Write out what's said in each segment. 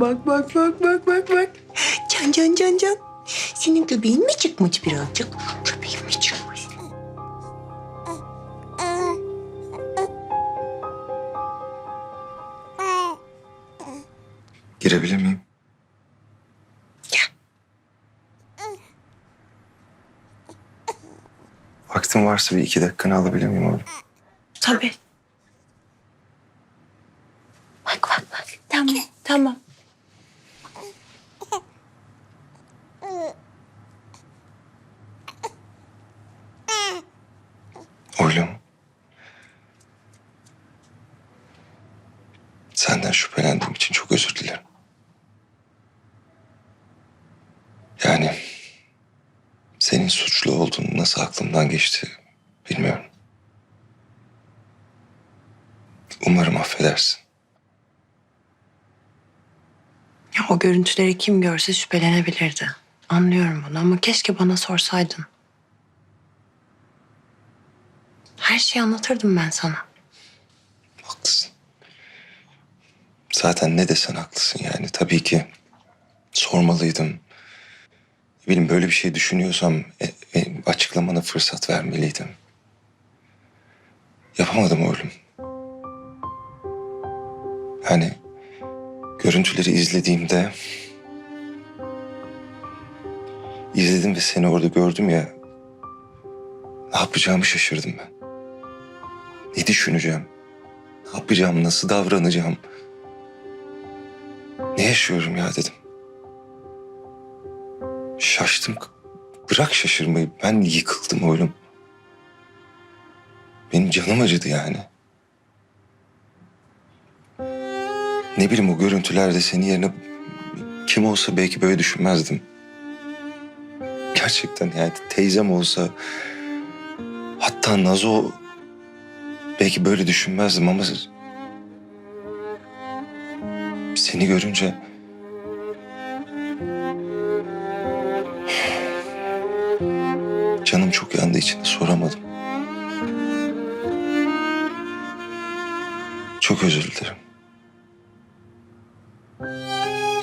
bak bak bak bak bak bak. Can can can can. Senin göbeğin mi çıkmış birazcık? Göbeğin mi çıkmış? Girebilir miyim? Gel. Vaktin varsa bir iki dakikanı alabilir miyim oğlum? Tabii. Bak bak bak. Tamam tamam. Oğlum. Senden şüphelendiğim için çok özür dilerim. Yani senin suçlu olduğunu nasıl aklımdan geçti bilmiyorum. Umarım affedersin. Ya o görüntüleri kim görse şüphelenebilirdi. Anlıyorum bunu ama keşke bana sorsaydın. Her şeyi anlatırdım ben sana. Haklısın. Zaten ne desen haklısın yani. Tabii ki sormalıydım. Bileyim böyle bir şey düşünüyorsam e, e, açıklamana fırsat vermeliydim. Yapamadım oğlum. Yani görüntüleri izlediğimde izledim ve seni orada gördüm ya ne yapacağımı şaşırdım ben. Ne düşüneceğim? Ne yapacağım? Nasıl davranacağım? Ne yaşıyorum ya dedim. Şaştım. Bırak şaşırmayı. Ben yıkıldım oğlum. Benim canım acıdı yani. Ne bileyim o görüntülerde senin yerine kim olsa belki böyle düşünmezdim. Gerçekten yani teyzem olsa hatta Nazo belki böyle düşünmezdim ama seni görünce canım çok yandığı için soramadım. Çok özür dilerim.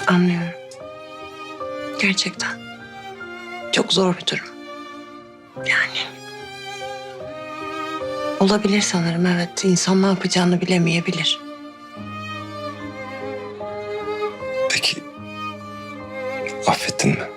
Anlıyorum. Gerçekten. Çok zor bir durum. Yani. Olabilir sanırım evet. İnsan ne yapacağını bilemeyebilir. Affettin mi?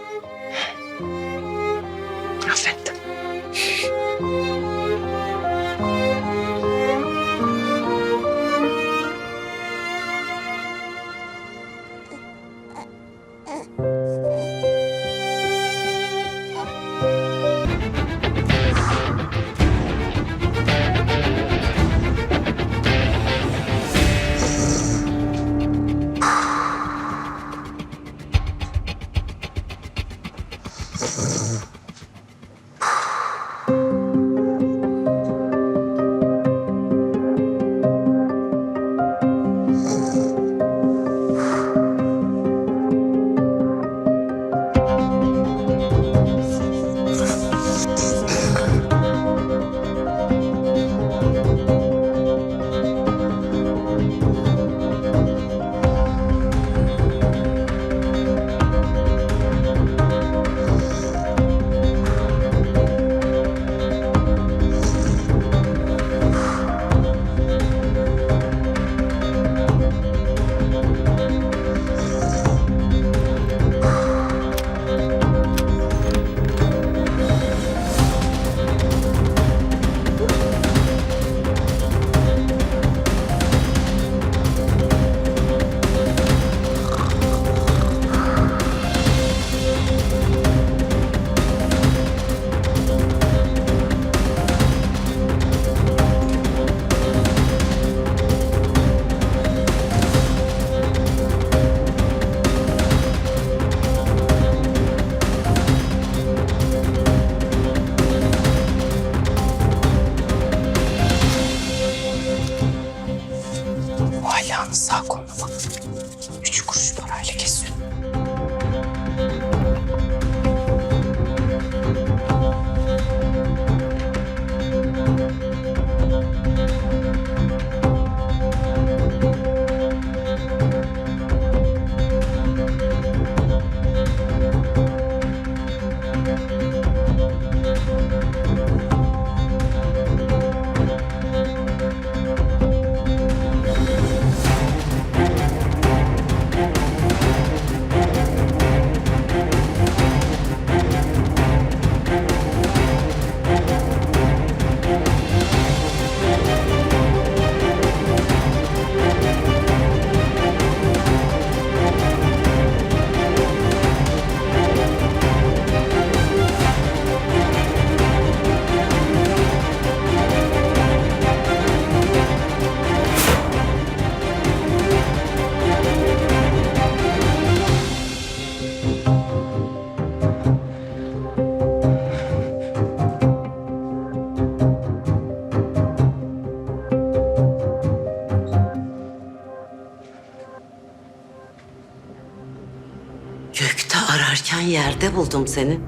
Yerde buldum seni.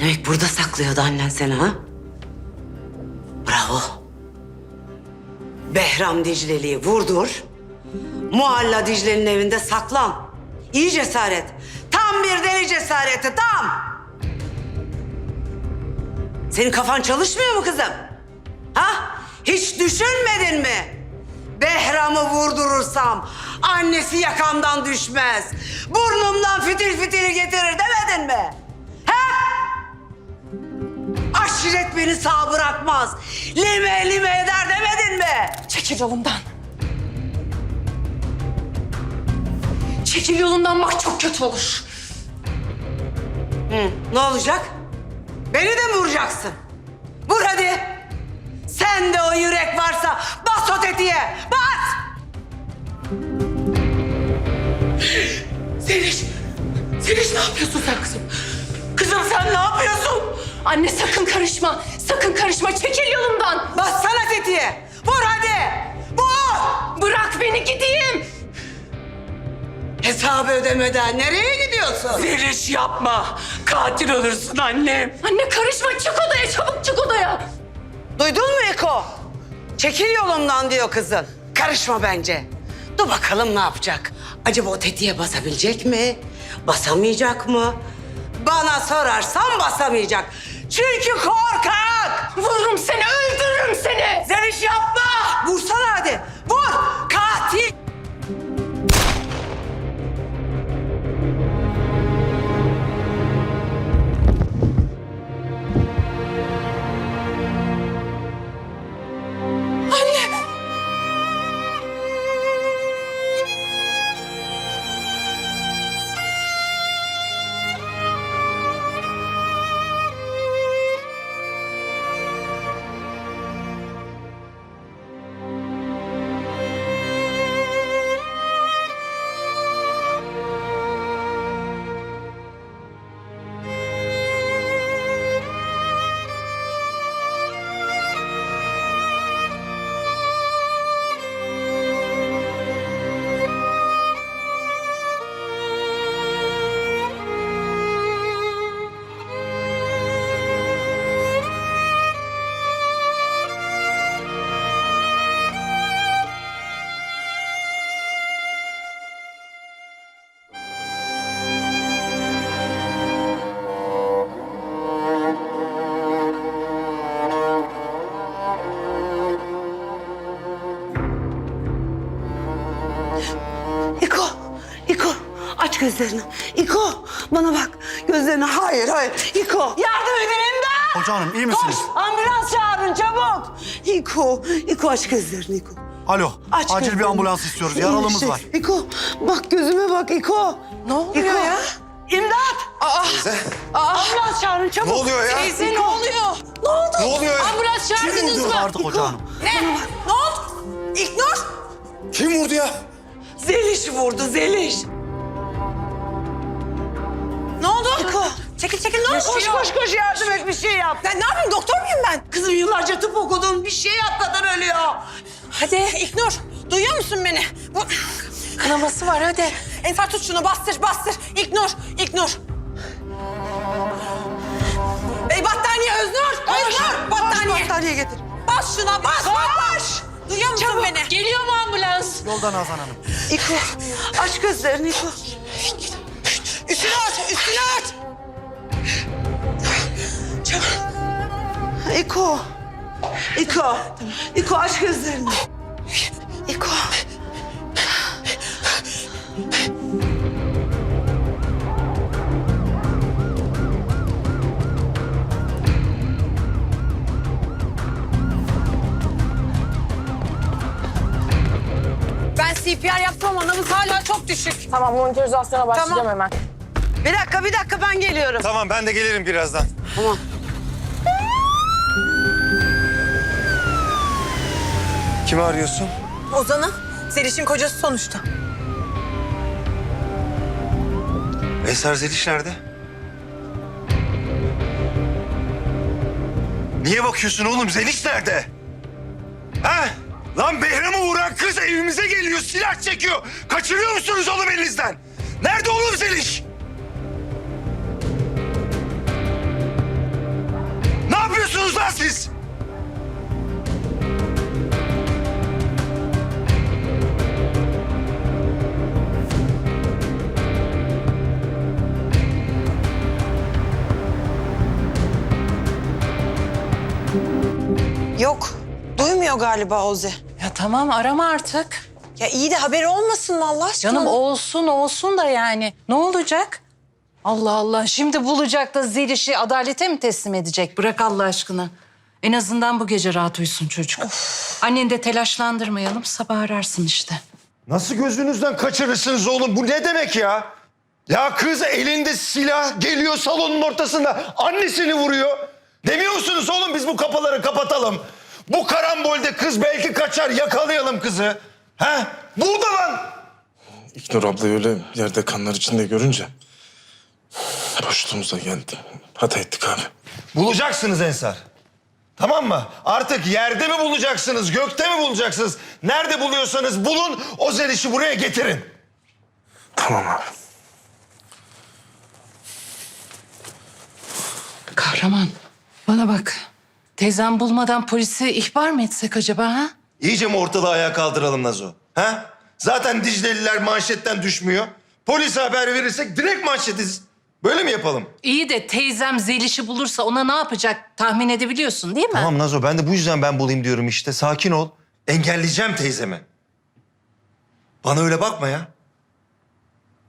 Demek burada saklıyordu annen seni ha? Bravo. Behram Dicle'liyi vurdur. Muhalla Dicle'nin evinde saklan. İyi cesaret. Tam bir deli cesareti tam. Senin kafan çalışmıyor mu kızım? Ha? Hiç düşünmedin mi? Behram'ı vurdurursam annesi yakamdan düşmez. Burnumdan fitil fitili getirir demedin mi? Ha? Aşiret beni sağ bırakmaz. Lime lime eder demedin mi? Çekil yolumdan. Çekil yolumdan bak çok kötü olur. Hı, ne olacak? Beni de mi vuracaksın? Vur hadi. Sen de o yürek varsa bas o tetiğe. Bas! Zeliş! Zeliş ne yapıyorsun sen kızım? Kızım sen ne yapıyorsun? Anne sakın karışma. Sakın karışma. Çekil yolumdan. Bassana tetiğe. Vur hadi. Vur! Bırak beni gideyim. Hesabı ödemeden nereye gidiyorsun? Zeliş yapma. Katil olursun annem. Anne karışma. Çık odaya. Çabuk çık odaya. Duydun mu Eko? Çekil yolumdan diyor kızın. Karışma bence. Dur bakalım ne yapacak? Acaba o tetiğe basabilecek mi? Basamayacak mı? Bana sorarsan basamayacak. Çünkü korkak. Vururum seni. Öldürürüm seni. Zeliş yapma. Vursana hadi. Vur. Katil. Gözlerini. İko bana bak gözlerini. Hayır, hayır. İko yardım edin imdat. Hoca hanım iyi misiniz? Koş ambulans çağırın çabuk. İko, İko aç gözlerini İko. Alo. Aç acil bir gözlerini. ambulans istiyoruz. Yaralımız Şey, var. İko bak gözüme bak İko. Ne oluyor İko. ya? İmdat. Teyze Ambulans çağırın çabuk. ne oluyor ya? Teyze ne oluyor? Ne oldu? Ne oluyor ya? Ambulans çağırdınız mı? Çağırdık hoca hanım. Ne? Ne oldu? İknur. Kim vurdu ya? Zeliş vurdu Zeliş. Çekil çekil ne oldu? Koş koş koş yardım et bir şey yap. Ben ne yapayım doktor muyum ben? Kızım yıllarca tıp okudum bir şey yap kadın ölüyor. Hadi İknur, duyuyor musun beni? Bu... Kanaması var hadi. Ensar tut şunu, bastır, bastır. İknur, İknur. Ey battaniye Öznur, Öznur, battaniye. Battaniye getir. Bas şuna, bas, bas. Duyuyor musun beni? Geliyor mu ambulans? Yolda Nazan Hanım. İko aç gözlerini İko. Üstünü ört, üstünü ört. İko. İko. İko aç gözlerini. İko. Ben CPR yaptım ama nabız hala çok düşük. Tamam monitorizasyona başlayacağım Tamam. hemen. Bir dakika bir dakika ben geliyorum. Tamam ben de gelirim birazdan. Tamam. Kimi arıyorsun? Ozan'ı, Zeliş'in kocası sonuçta. Eser Zeliş nerede? Niye bakıyorsun oğlum? Zeliş nerede? Ha? Lan Behram'ı vuran kız evimize geliyor, silah çekiyor. Kaçırıyor musunuz oğlum elinizden? Nerede oğlum Zeliş? Ne yapıyorsunuz lan siz? Duymuyor galiba Ozi. Ya tamam arama artık. Ya iyi de haberi olmasın mı Allah aşkına? Canım olsun olsun da yani. Ne olacak? Allah Allah şimdi bulacak da Zeliş'i adalete mi teslim edecek? Bırak Allah aşkına. En azından bu gece rahat uyusun çocuk. Anneni de telaşlandırmayalım sabah ararsın işte. Nasıl gözünüzden kaçırırsınız oğlum? Bu ne demek ya? Ya kız elinde silah geliyor salonun ortasında annesini vuruyor. Demiyor musunuz oğlum biz bu kapıları kapatalım. Bu karambolde kız belki kaçar yakalayalım kızı. He? Burada lan. İknur ablayı öyle yerde kanlar içinde görünce boşluğumuza geldi. Hata ettik abi. Bulacaksınız Ensar. Tamam mı? Artık yerde mi bulacaksınız, gökte mi bulacaksınız? Nerede buluyorsanız bulun, o zelişi buraya getirin. Tamam abi. Kahraman bana bak. Teyzem bulmadan polise ihbar mı etsek acaba ha? İyice mi ortalığı ayağa kaldıralım Nazo? Ha? Zaten Dicleliler manşetten düşmüyor. Polise haber verirsek direkt manşetiz. Böyle mi yapalım? İyi de teyzem Zeliş'i bulursa ona ne yapacak tahmin edebiliyorsun değil mi? Tamam Nazo ben de bu yüzden ben bulayım diyorum işte. Sakin ol. Engelleyeceğim teyzemi. Bana öyle bakma ya.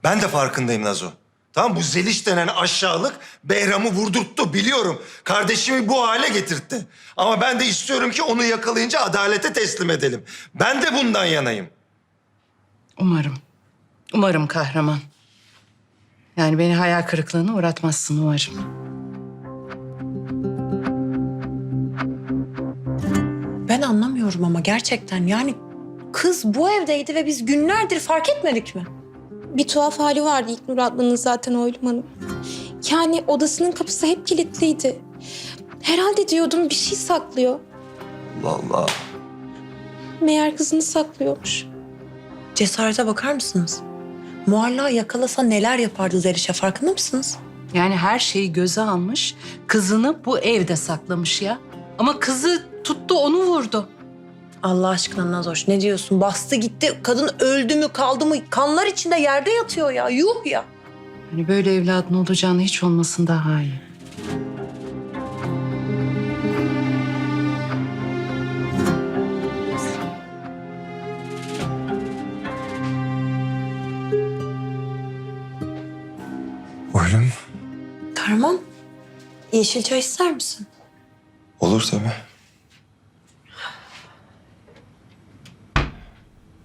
Ben de farkındayım Nazo. Tamam bu Zeliş denen aşağılık Behram'ı vurdurttu biliyorum. Kardeşimi bu hale getirtti. Ama ben de istiyorum ki onu yakalayınca adalete teslim edelim. Ben de bundan yanayım. Umarım. Umarım kahraman. Yani beni hayal kırıklığına uğratmazsın umarım. Ben anlamıyorum ama gerçekten yani kız bu evdeydi ve biz günlerdir fark etmedik mi? Bir tuhaf hali vardı İlknur ablanın zaten Oylum Hanım. Yani odasının kapısı hep kilitliydi. Herhalde diyordum bir şey saklıyor. Allah Allah. Meğer kızını saklıyormuş. Cesarete bakar mısınız? Mualla yakalasa neler yapardı Zeliş'e farkında mısınız? Yani her şeyi göze almış, kızını bu evde saklamış ya. Ama kızı tuttu onu vurdu. Allah aşkına Nazoş ne diyorsun? Bastı gitti. Kadın öldü mü kaldı mı? Kanlar içinde yerde yatıyor ya. Yuh ya. Hani böyle evladın olacağını hiç olmasın daha iyi. Oğlum. Kahraman, yeşil çay ister misin? Olur tabii.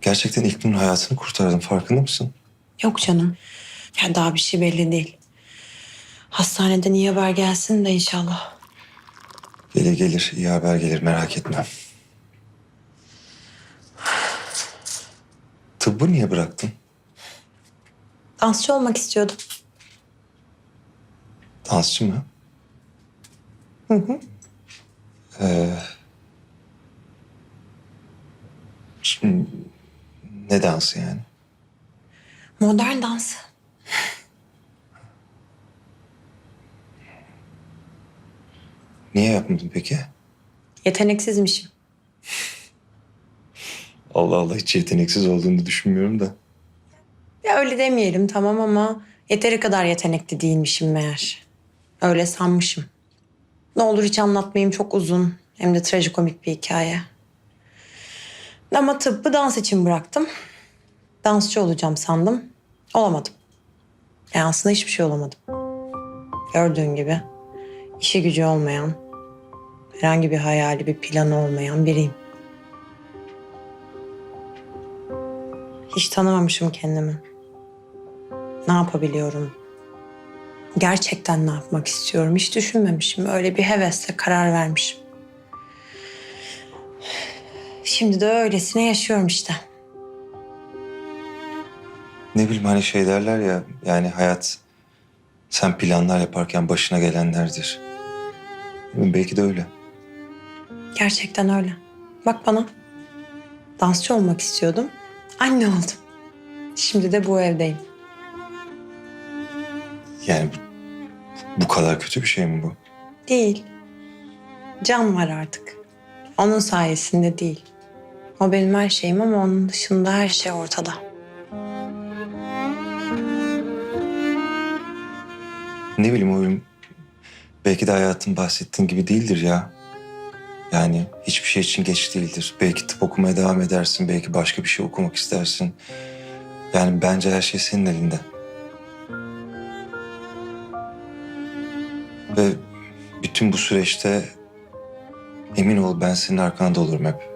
Gerçekten İlknur'un hayatını kurtardım. Farkında mısın? Yok canım. Ya daha bir şey belli değil. Hastaneden iyi haber gelsin de inşallah. Gelir gelir. iyi haber gelir. Merak etme. Tıbbı niye bıraktın? Dansçı olmak istiyordum. Dansçı mı? Hı hı. Ee, şimdi ne dansı yani? Modern dans. Niye yapmadın peki? Yeteneksizmişim. Allah Allah hiç yeteneksiz olduğunu düşünmüyorum da. Ya öyle demeyelim tamam ama yeteri kadar yetenekli değilmişim meğer. Öyle sanmışım. Ne olur hiç anlatmayayım çok uzun. Hem de trajikomik bir hikaye. Ama tıbbı dans için bıraktım. Dansçı olacağım sandım. Olamadım. Yani aslında hiçbir şey olamadım. Gördüğün gibi işi gücü olmayan, herhangi bir hayali, bir planı olmayan biriyim. Hiç tanımamışım kendimi. Ne yapabiliyorum? Gerçekten ne yapmak istiyorum? Hiç düşünmemişim. Öyle bir hevesle karar vermişim. Şimdi de öylesine yaşıyorum işte. Ne bileyim hani şey derler ya yani hayat sen planlar yaparken başına gelenlerdir. Belki de öyle. Gerçekten öyle. Bak bana. Dansçı olmak istiyordum. Anne oldum. Şimdi de bu evdeyim. Yani bu, bu kadar kötü bir şey mi bu? Değil. Can var artık. Onun sayesinde değil. O benim her şeyim ama onun dışında her şey ortada. Ne bileyim oğlum. Belki de hayatın bahsettiğin gibi değildir ya. Yani hiçbir şey için geç değildir. Belki tıp okumaya devam edersin. Belki başka bir şey okumak istersin. Yani bence her şey senin elinde. Ve bütün bu süreçte emin ol ben senin arkanda olurum hep.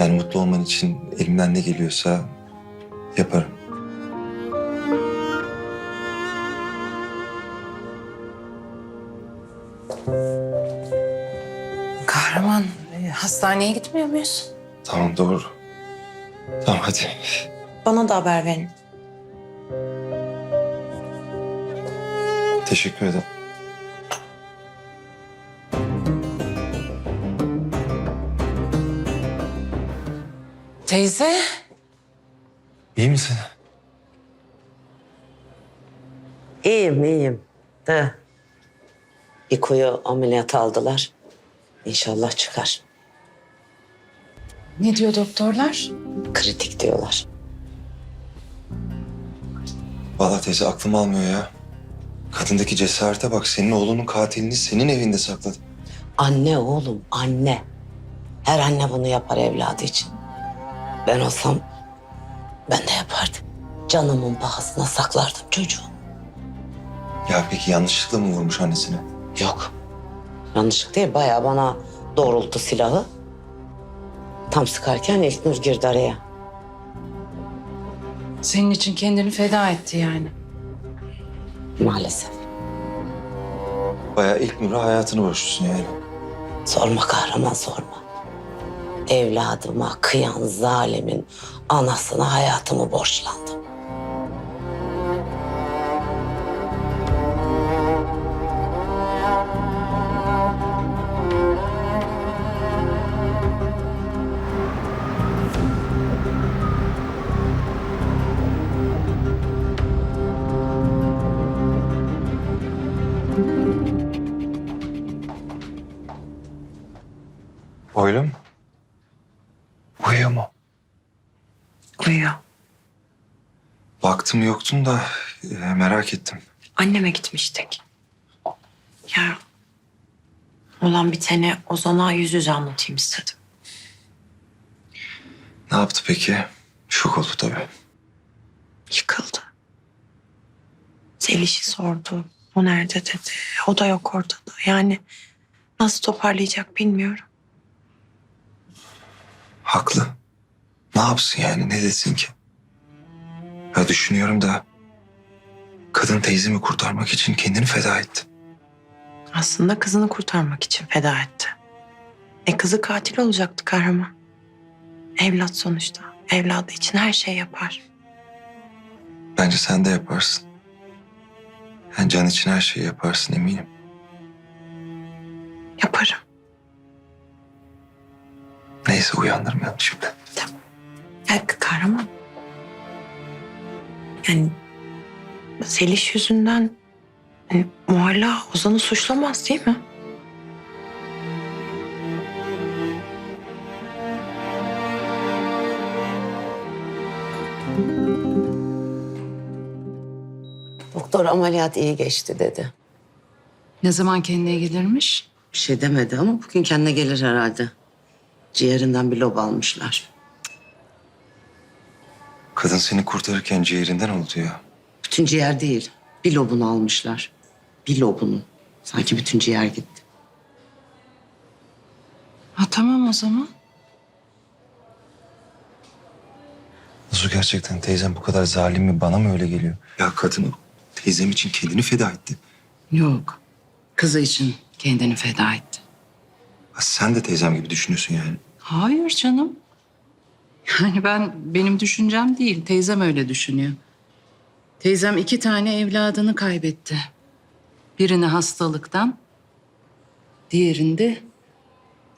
Yani mutlu olman için elimden ne geliyorsa yaparım. Kahraman e, hastaneye gitmiyor muyuz? Tamam doğru. Tamam hadi. Bana da haber verin. Teşekkür ederim. Teyze. İyi misin? İyiyim, iyiyim. De. İko'yu ameliyat aldılar. İnşallah çıkar. Ne diyor doktorlar? Kritik diyorlar. Vallahi teyze aklım almıyor ya. Kadındaki cesarete bak. Senin oğlunun katilini senin evinde sakladı. Anne oğlum, anne. Her anne bunu yapar evladı için. Ben olsam ben de yapardım. Canımın pahasına saklardım çocuğu. Ya peki yanlışlıkla mı vurmuş annesine? Yok. Yanlışlık değil. Bayağı bana doğrulttu silahı. Tam sıkarken İlknur girdi araya. Senin için kendini feda etti yani. Maalesef. Bayağı ilk Nur'a hayatını borçlusun yani. Sorma kahraman sorma. Evladıma kıyan zalimin anasına hayatımı borçlandım. Baktım yoktun da e, merak ettim. Anneme gitmiştik. Ya olan biteni Ozan'a yüz yüze anlatayım istedim. Ne yaptı peki? Şok oldu tabii. Yıkıldı. Zeliş'i sordu. O nerede dedi. O da yok ortada. Yani nasıl toparlayacak bilmiyorum. Haklı. Ne yapsın yani? Ne desin ki? Ya düşünüyorum da kadın teyzemi kurtarmak için kendini feda etti. Aslında kızını kurtarmak için feda etti. E kızı katil olacaktı kahraman. Evlat sonuçta. Evladı için her şey yapar. Bence sen de yaparsın. Yani can için her şeyi yaparsın eminim. Yaparım. Neyse uyandırmayalım şimdi. Ya kahraman. Yani Seliş yüzünden hani, Muhalla Ozan'ı suçlamaz değil mi? Doktor ameliyat iyi geçti dedi. Ne zaman kendine gelirmiş? Bir şey demedi ama bugün kendine gelir herhalde. Ciğerinden bir lob almışlar. Kadın seni kurtarırken ciğerinden oldu ya. Bütün ciğer değil. Bir lobunu almışlar. Bir lobunu. Sanki bütün ciğer gitti. Ha tamam o zaman. Nasıl gerçekten teyzem bu kadar zalim mi? Bana mı öyle geliyor? Ya kadın teyzem için kendini feda etti. Yok. Kızı için kendini feda etti. Ha, sen de teyzem gibi düşünüyorsun yani. Hayır canım. Yani ben benim düşüncem değil. Teyzem öyle düşünüyor. Teyzem iki tane evladını kaybetti. Birini hastalıktan, diğerini de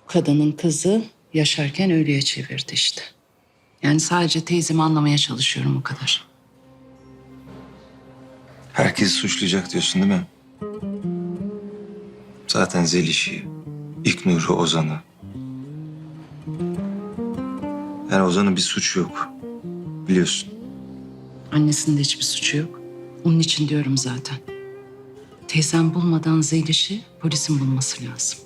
kadının kızı yaşarken ölüye çevirdi işte. Yani sadece teyzemi anlamaya çalışıyorum o kadar. Herkesi suçlayacak diyorsun değil mi? Zaten Zeliş'i, İknur'u, Ozan'ı. Yani Ozan'ın bir suçu yok. Biliyorsun. Annesinin de hiçbir suçu yok. Onun için diyorum zaten. Teyzem bulmadan Zeliş'i polisin bulması lazım.